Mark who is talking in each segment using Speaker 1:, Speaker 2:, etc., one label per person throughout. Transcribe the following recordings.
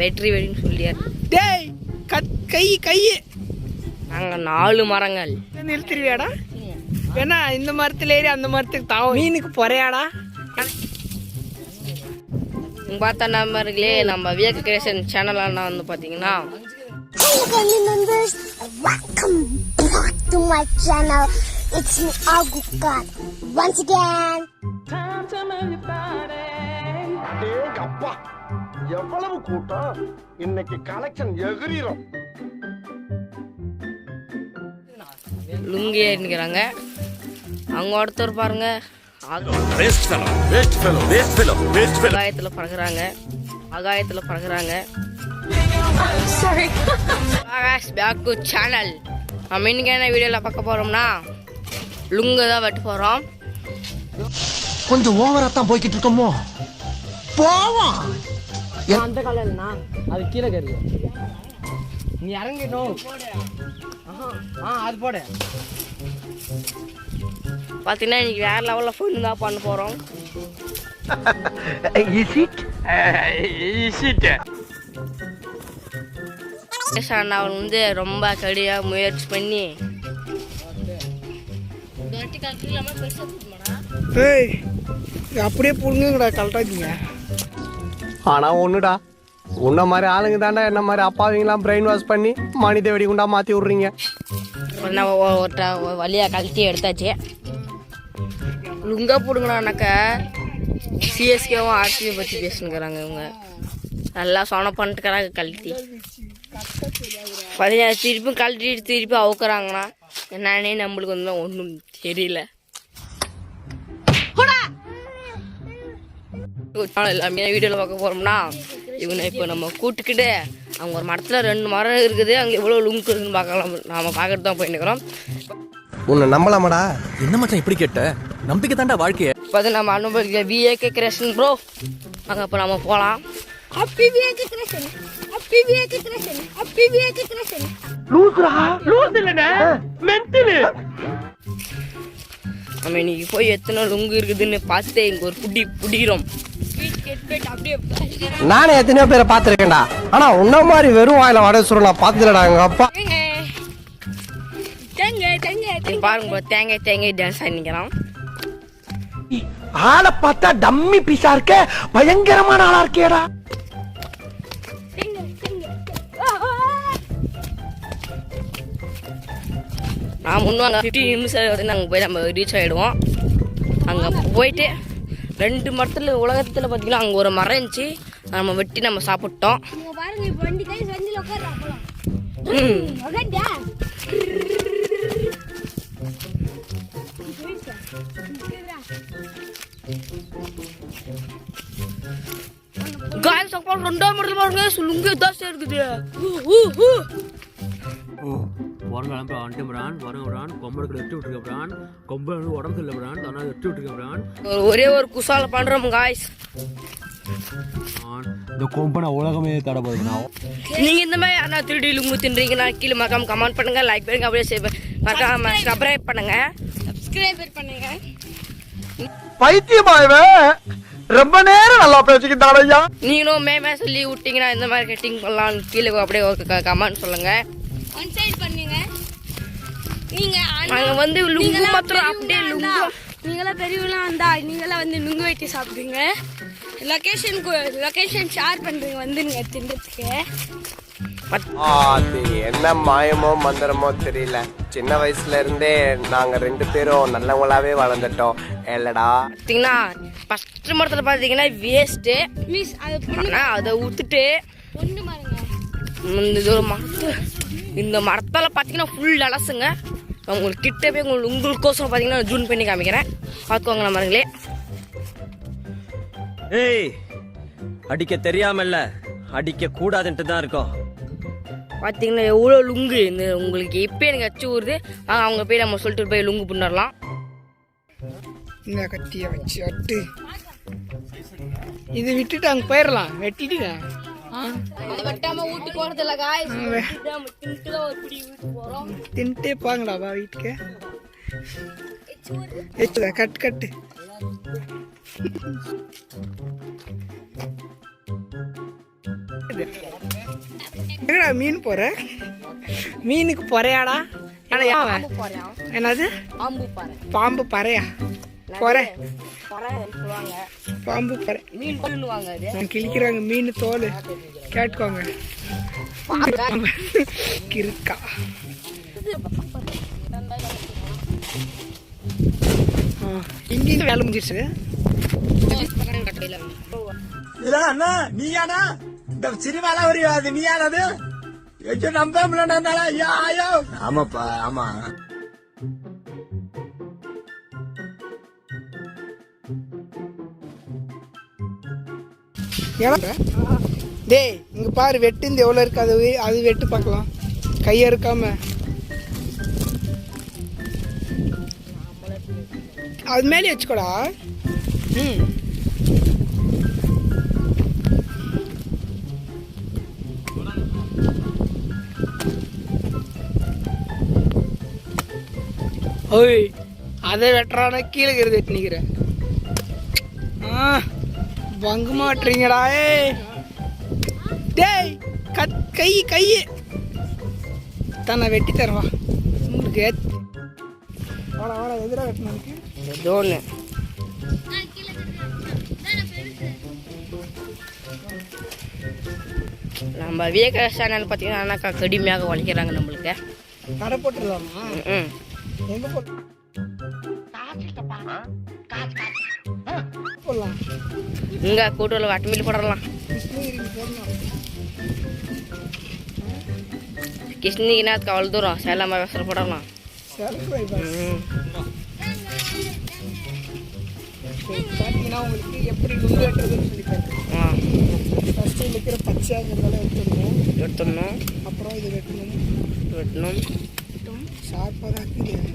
Speaker 1: வெற்றி வெடின்னு சொல்லியார்.
Speaker 2: டேய் கத் கை கை
Speaker 1: நாங்கள் நாலு மரங்கள்.
Speaker 2: நிறுத்திடுவியாடா? வேணா இந்த மரத்துல ஏறி அந்த மரத்துக்கு தாவும். மீனுக்கு பொறையாடா?
Speaker 1: பார்த்தா நம்பர்களே நம்ம வியக்க கிரியேஷன் சேனலான வந்து பார்த்தீங்கன்னா
Speaker 3: to my channel. It's me Agukat once again.
Speaker 4: எவ்வளவு கூட்டம்? இன்னைக்கு கலெக்ஷன் எகிரிரும்.
Speaker 1: லுங்கி ஏறிக்கிறாங்க அவங்க ஒருத்தர் பாருங்க. ஆகாயத்தில் பறக்குறாங்க. ஆகாயத்தில் பறக்குறாங்க. பேக் டு சேனல் நம்ம இன்னைக்கு என்ன வீடியோவில் பார்க்க போகிறோம்னா லுங்கு தான் வெட்ட போகிறோம்
Speaker 5: கொஞ்சம் ஓவரா தான் போய்கிட்டு இருக்கோமோ? போவோம்.
Speaker 2: அந்த காலம் இல்லைண்ணா அது கீழே கருது. நீ இறங்கிட்டோம் ஆ அது போடு.
Speaker 1: பார்த்தீங்கன்னா இன்னைக்கு வேறு லெவலில் ஃபோன் தான் பண்ண போகிறோம் அவன் வந்து ரொம்ப கடியாக முயற்சி பண்ணி.
Speaker 2: அப்படியே புடுங்கடா கரெக்டாக
Speaker 5: ஆனா ஒண்ணுடா. உன்ன மாதிரி ஆளுங்க தாண்டா என்ன மாதிரி அப்பாவிங்களாம் பிரெயின் வாஷ் பண்ணி மனித வெடிகுண்டா மாத்தி விடுறீங்க.
Speaker 1: நம்ம ஒரு வழியாக கழட்டி எடுத்தாச்சு. லுங்கா பிடுங்களானாக்கா சிஎஸ்கேவும் ஆர்சிபி பற்றி பேசுனுக்கிறாங்க இவங்க. நல்லா சொன பண்ணிட்டுக்கிறாங்க கழட்டி. பார்த்தீங்கன்னா திருப்பி கழட்டிட்டு திருப்பி அவுக்குறாங்கண்ணா. என்னன்னே நம்மளுக்கு வந்து ஒன்றும் தெரியல. எல்லாமே வீடியோவில் பார்க்க போகிறோம்னா இவனை இப்போ நம்ம கூட்டுக்கிட்டு அவங்க ஒரு மரத்தில் ரெண்டு மரம் இருக்குது அங்கே எவ்வளோ லுங்க் இருக்குன்னு பார்க்கலாம். நாம பார்க்கறது தான் போயிட்டு இருக்கிறோம்.
Speaker 5: உன்னை நம்பலாமாடா?
Speaker 6: என்ன மச்சான் இப்படி கேட்ட? நம்பிக்கை தாண்டா வாழ்க்கைய.
Speaker 1: இப்போ நம்ம அனுபவிக்க விஏகே கிரேஷன் ப்ரோ அங்கே இப்போ நம்ம போகலாம்
Speaker 3: Happy Vivek Krishna. Happy Vivek Krishna. Happy Vivek Krishna.
Speaker 1: நம்ம இன்னைக்கு போய் எத்தனை லுங்கு இருக்குதுன்னு பார்த்து இங்கே ஒரு புடி புடிக்கிறோம்.
Speaker 5: நானே எத்தனையோ பேரை பார்த்துருக்கேன்டா. ஆனா உன்ன மாதிரி வெறும் வாயில வடை சுருள் நான் பார்த்ததுலடா எங்க அப்பா.
Speaker 1: பாருங்க தேங்காய் தேங்காய் டான்ஸ் ஆடிக்கிறான்
Speaker 5: ஆளை பார்த்தா டம்மி பீஸா இருக்க பயங்கரமான ஆளா இருக்கேடா.
Speaker 1: நான் முன்னாங்க ஃபிஃப்டி நிமிஷம் வந்து நாங்கள் போய் நம்ம ரீச் ஆகிடுவோம் அங்கே போயிட்டு ரெண்டு மரத்தில் உலகத்தில் பார்த்தீங்கன்னா அங்கே ஒரு மரம் இருந்துச்சு. நம்ம வெட்டி நம்ம சாப்பிட்டோம்.
Speaker 3: இங்க பாருங்க இப்போ வண்டி கை வண்டியில் உட்கார போலாம்
Speaker 1: ம்.
Speaker 3: உட்காந்தா
Speaker 1: காய் சாப்பாடு ரெண்டாம் மரத்தில் பாருங்க லுங்கு தான் இருக்குது
Speaker 7: வரங்க அனுப்புற அண்டை பிரான் வரங்க பிரான் கொம்பளுக்கு எட்டு விட்டுருக்க பிரான் கொம்பு வந்து உடம்பு இல்லை பிரான் தனால் எட்டு விட்டுருக்க பிரான்
Speaker 1: ஒரு ஒரே குசால பண்ணுறோம் காய்ஸ்
Speaker 7: இந்த கொம்பனை உலகமே தடை போகுதுண்ணா
Speaker 1: நீங்க இந்த மாதிரி அண்ணா திருடி லுங்கு தின்றீங்கன்னா கீழே மறக்காம கமெண்ட் பண்ணுங்க லைக் பண்ணுங்க அப்படியே save- மறக்காம சப்ஸ்கிரைப் பண்ணுங்க.
Speaker 3: சப்ஸ்கிரைபர் பண்ணுங்க.
Speaker 5: பைத்தியமாயவே. ரொம்ப நேரம் நல்லா பேசிக்கிட்டான் ஐயா.
Speaker 1: நீங்களும் மேமே சொல்லி விட்டீங்கன்னா இந்த மாதிரி கட்டிங் பண்ணலாம் கீழே அப்படியே ஒரு கமெண்ட் சொல்லுங்க.
Speaker 3: ஒன் சைடு பண்ணுங்க. நீங்க
Speaker 1: நாங்க வந்து லுங்கு மாத்திரம் அப்படியே லுங்கு.
Speaker 3: நீங்களாம் பெரியவங்களாம் வந்தா நீங்களாம் வந்து நுங்கு வெட்டி சாப்பிடுங்க. லொக்கேஷனுக்கு லொக்கேஷன் ஷேர் பண்ணுறீங்க வந்துருங்க தின்றதுக்கு
Speaker 5: அது என்ன மாயமோ மந்திரமோ தெரியல. சின்ன வயசுல இருந்தே நாங்க ரெண்டு பேரும் நல்லவங்களாவே வளர்ந்துட்டோம். இல்லடா.
Speaker 1: பார்த்தீங்கன்னா ஃபர்ஸ்ட் மரத்தில் பார்த்தீங்கன்னா வேஸ்ட்டு
Speaker 3: மிஸ் அது
Speaker 1: அதை விட்டுட்டு
Speaker 3: பாருங்க
Speaker 1: இந்த இது ஒரு மரத்து இந்த மரத்தால் பார்த்தீங்கன்னா ஃபுல் அலசுங்க. உங்களுக்கு கிட்ட போய் உங்களுக்கு உங்களுக்கோசரம் பார்த்தீங்கன்னா ஜூன் பண்ணி காமிக்கிறேன். பார்த்துக்கோங்க நம்ம மரங்களே
Speaker 8: ஏய் அடிக்க தெரியாமல்ல அடிக்க கூடாதுன்ட்டு தான் இருக்கோம்.
Speaker 1: பார்த்தீங்கன்னா எவ்வளோ லுங்கு இந்த உங்களுக்கு இப்போ எனக்கு அச்சு ஊறுது? வாங்க அவங்க போய் நம்ம சொல்லிட்டு போய் லுங்கு பண்ணிடலாம்
Speaker 2: இந்த கத்தியை வச்சு அட்டு. இது விட்டுட்டு அங்கே போயிடலாம் வெட்டிட்டு
Speaker 1: வெட்டாம வீட்டுக்கு காய் தின்ட்டு
Speaker 2: பாங்கடா வா வீட்டுக்கு. எச்சுடா கட் கட்டு. எங்கடா மீன் போற? மீனுக்கு பொறையாடா? ஆனா என்னது?
Speaker 1: பாம்பு பாறை
Speaker 2: பாம்பு பறையா? பொறை. பாம்பு பறை
Speaker 1: மீன்
Speaker 2: நான் கிழிக்கிறாங்க மீன் தோல். கேட்டுக்கோங்க. கிறுக்கா. ஆ, இங்கேயும் வேலை முடிஞ்சிருச்சு.
Speaker 9: அண்ணா நீயானா இந்த சினிமால வரையும் அது நீயானது? நம்ப முடியல ஆமாப்பா ஆமா.
Speaker 2: டேய் இங்கே பாரு வெட்டு இந்த எவ்வளோ இருக்காது அது அது வெட்டு பார்க்கலாம். கையை இருக்காம அது மேலே வச்சுக்கோடா. ம். ஓய் அதை வெட்டுறான கீழே இருக்கிறது வெட்டி நிற்கிறேன் ஆ. பங்கு மாட்டுறீங்கடா ஏய். டேய் கத் கை கை. தான் நான் வெட்டி தரவா. உங்களுக்கு வாடா வாடா எதிராக வெட்டினதுக்கு
Speaker 1: ஏதோ ஒன்று நம்ம விவேக சேனல் பார்த்தீங்கன்னா அண்ணாக்கா கடுமையாக உழைக்கிறாங்க நம்மளுக்கு.
Speaker 2: கடை போட்டுடலாமா?
Speaker 1: ம்
Speaker 2: எங்கே போட்டு
Speaker 1: இங்கே கூட்டுவில் வட்டமில்லி போடலாம்
Speaker 2: கிருஷ்ணகிரிக்கு போடலாம்
Speaker 1: அவ்வளோ தூரம். சேலம் விவசாயம் போடலாம்
Speaker 2: பார்த்தீங்கன்னா உங்களுக்கு எப்படி வெட்டுறதுன்னு சொல்லி
Speaker 1: ஆ.
Speaker 2: ஃபஸ்ட்டு இதில் இருக்கிற பச்சையாங்கிறதெல்லாம் எடுத்துடணும்.
Speaker 1: எடுத்துடணும்
Speaker 2: அப்புறம் இது வெட்டணும்.
Speaker 1: வெட்டணும்
Speaker 2: ஷார்ப்பாக தான் இருக்குது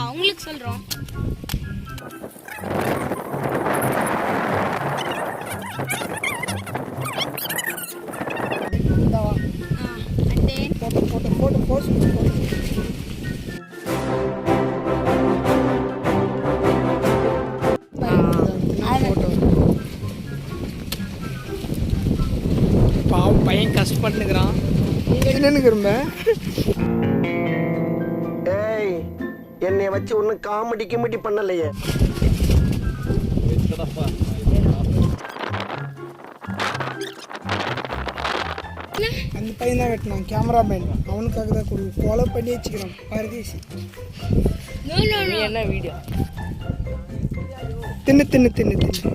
Speaker 3: அவங்களுக்கு சொல்றோம்.
Speaker 2: பாவம் பையன் கஷ்டப்பட்டுக்கிறான் என்னன்னு விரும்ப
Speaker 4: ஏய் என்னைய வச்சு ஒன்னும் காமெடி கிமெடி பண்ணலையே.
Speaker 2: பையன் தான் வெட்டினான் கேமராமேன் அவனுக்காக தான் கொடு. கொலை பண்ணி வச்சுக்கிறான். பரதேசி
Speaker 1: நீ என்ன வீடியோ
Speaker 2: தின்னு தின்னு தின்னு தின்னு.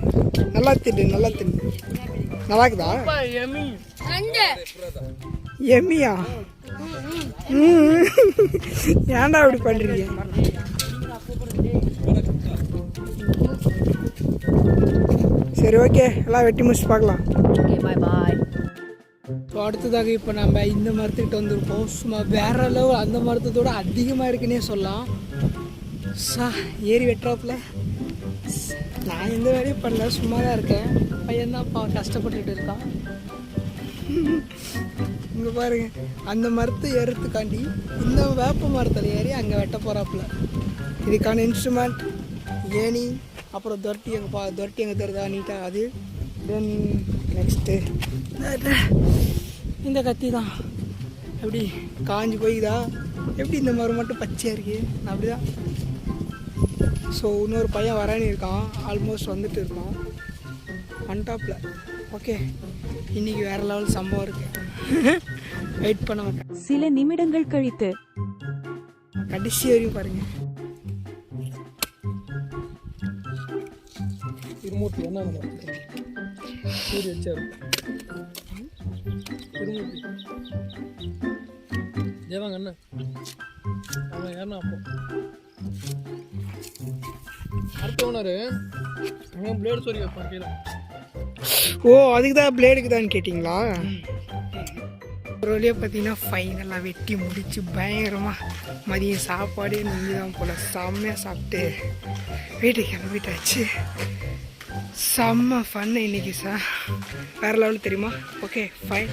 Speaker 2: நல்லா தின்னு நல்லா தின்னு. நல்லா இருக்குதா எம்மியா. ஏன்டா இப்படி பண்றீங்க? சரி ஓகே எல்லாம் வெட்டி முடிச்சு பார்க்கலாம்.
Speaker 1: ஓகே பாய் பாய்
Speaker 2: இப்போ அடுத்ததாக இப்போ நம்ம இந்த மரத்துக்கிட்ட வந்திருப்போம். சும்மா வேற அளவு அந்த மரத்தோட அதிகமாக இருக்குன்னே சொல்லலாம். சா ஏறி வெட்டுறாப்புல. நான் எந்த வேலையும் பண்ணல சும்மா தான் இருக்கேன். பையன் தான் பா கஷ்டப்பட்டுட்டு இருக்கான். இங்கே பாருங்க அந்த மரத்தை ஏறுறதுக்காண்டி இந்த வேப்ப மரத்தில் ஏறி அங்கே வெட்ட போகிறாப்புல இதுக்கான இன்ஸ்ட்ருமெண்ட் ஏணி அப்புறம் தொரட்டி எங்கே பா தொரட்டி எங்கே தருதா நீட்டாக அது. தென் நெக்ஸ்ட்டு இந்த கத்தி தான். எப்படி காஞ்சி போய்தா எப்படி இந்த மரம் மட்டும் பச்சையாக இருக்கு? அப்படிதான். ஸோ இன்னொரு பையன் வரானி இருக்கான். ஆல்மோஸ்ட் வந்துட்டு இருக்கான். ஒன் ஓகே இன்னைக்கு வேற லெவல் சம்பவம் இருக்கு. வெயிட் பண்ண மாட்டேன்.
Speaker 10: சில நிமிடங்கள் கழித்து.
Speaker 2: கடைசி வரையும் பாருங்க. திருமூர்த்தி என்ன சூரிய வச்சாரு தேவாங்க அண்ணா. அவன் யாருன்னா அப்போ? அடுத்த ஓனரு. பிளேடு சொல்லி வைப்பான் கீழே. ஓ அதுக்கு தான் பிளேடுக்கு தான் கேட்டிங்களா? ஒரு வழியாக பார்த்தீங்கன்னா ஃபைனலாக வெட்டி முடித்து பயங்கரமாக மதியம் சாப்பாடே நொங்கு தான் போல். செம்மையாக சாப்பிட்டு வீட்டுக்கு கிளம்பிட்டாச்சு. செம்ம ஃபன்னு இன்னைக்கு சார் வேறு லெவல் தெரியுமா? Okay fine